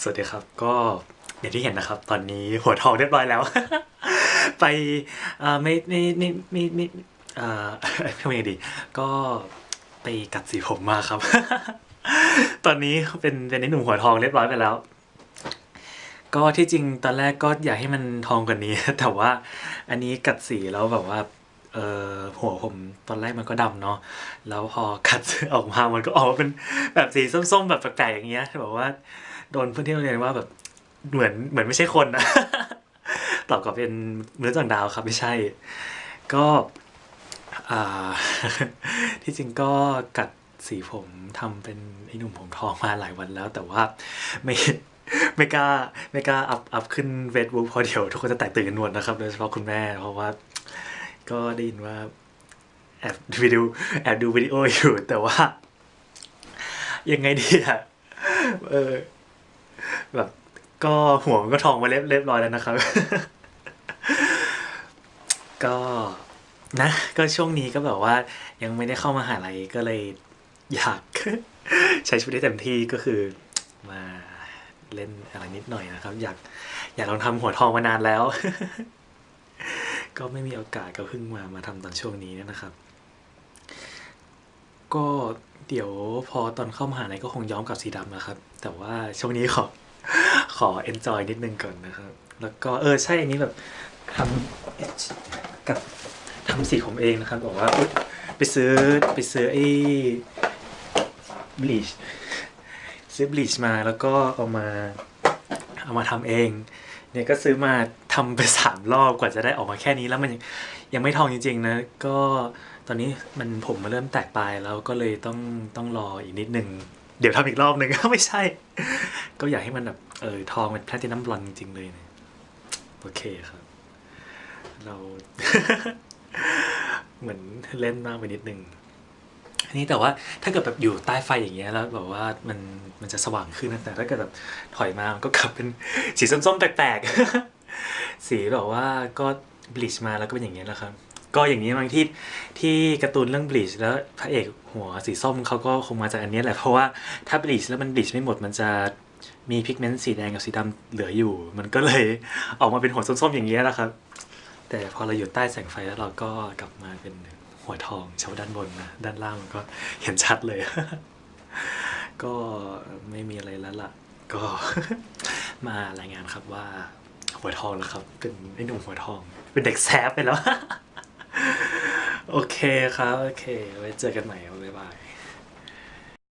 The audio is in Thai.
สวัสดีครับก็อย่างที่เห็นนะครับ ตอนนี้หัวทองเรียบร้อยแล้ว ไปอ่าไม่ไม่ไม่ไม่ไม่อ่าทำไงดี ก็ไปกัดสีผมมาครับ ตอนนี้เป็นเป็นไอ้หนุ่มหัวทองเรียบร้อยไปแล้ว ก็ที่จริงตอนแรกก็อยากให้มันทองกว่านี้ แต่ว่าอันนี้กัดสีแล้วแบบว่า เออหัวผมตอนแรกมันก็ดำเนาะแล้วพอกัดออกมามันก็ออกมาเป็นแบบสีส้มๆ แบบแปลกๆอย่างเงี้ยแบบว่าโดนเพื่อนที่โรงเรียนว่าแบบเหมือนเหมือนไม่ใช่คนนะตอบกับเป็นมนุษย์ต่างดาวครับไม่ใช่ ก็ที่จริงก็กัดสีผมทำเป็นไอ้หนุ่มผมทองมาหลายวันแล้ว แต่ว่าไม่ไม่กล้าไม่กล้าอัพอัพขึ้นเฟซบุ๊กพราะเดี๋ยวทุกคนจะแตกตื่นกันหมดนะครับ โดยเฉพาะคุณแม่เพราะว่า ก็ได้ยินว่าแอบดูวิดีโอแอบดูวิดีโออยู่แต่ว่า ยังไงดีอะเออแบบก็หัวมันก็ทองมาเรียบเรียบร้อยแล้วนะครับ ก็นะ ก็ช่วงนี้ก็แบบว่ายังไม่ได้เข้ามาหาลัยก็เลยอยาก ใช้ชีวิตได้เต็มที่ก็คือมาเล่นอะไรนิดหน่อยนะครับ อยากอยากลองทำหัวทองมานานแล้ว ก็ไม่มีโอกาสก็เพิ่งมามาทำตอนช่วงนี้นะครับ ก็เดี๋ยวพอตอนเข้ามหาลัยก็คงย้อมกับสีดำนะครับ แต่ว่าช่วงนี้ขอขอ enjoy นิดนึงก่อนนะครับ แล้วก็เออใช่อันนี้แบบทำกับทำสีผมเองนะครับ บอกว่าไปซื้อไปซื้อไอ้ bleach ซื้อ bleach มาแล้วก็เอามาเอามาทำเอง เนี่ยก็ซื้อมาทำไปสามรอบกว่าจะได้ออกมาแค่นี้แล้วมันยังยังไม่ทองจริง ๆ นะ ก็ตอนนี้มันผมมาเริ่มแตกปลายแล้วก็เลยต้องต้องรออีกนิดหนึ่งเดี๋ยวทำอีกรอบหนึ่งก็ไม่ใช่ ก็อยากให้มันแบบเออทองเป็นแพลตินัมบลอนจริงๆเลยนะโอเคครับ เราเหมือนเล่นมากไปนิดนึง อันนี้แต่ว่าถ้าเกิดแบบอยู่ใต้ไฟอย่างเงี้ยแล้วแบบว่ามันมันจะสว่างขึ้นนะแต่ถ้าเกิดแบบถอยมามันก็กลับเป็นสีส้มๆแปลกๆ สีแบบว่าก็บลิชมาแล้วก็เป็นอย่างเงี้ยแหละครับก็อย่างนี้บางที่ที่การ์ตูนเรื่องบลิชแล้วพระเอกหัวสีส้มเขาก็คงมาจากอันนี้แหละเพราะว่าถ้าบลิชแล้วมันบลิชไม่หมดมันจะมีพิกเมนต์สีแดงกับสีดำเหลืออยู่ มันก็เลยออกมาเป็นหัวส้มๆอย่างเงี้ยแหละครับ แต่พอเราอยู่ใต้แสงไฟแล้วเราก็กลับมาเป็น หัวทองเฉาด้านบนนะด้านล่างมันก็เห็นชัดเลย ก็ไม่มีอะไรแล้วล่ะ ก็มารายงานครับว่าหัวทองแล้วครับ เป็นไอ้หนุ่มหัวทอง เป็นเด็กแซบไปแล้ว โอเคครับ โอเค ไว้เจอกันใหม่บ๊ายบาย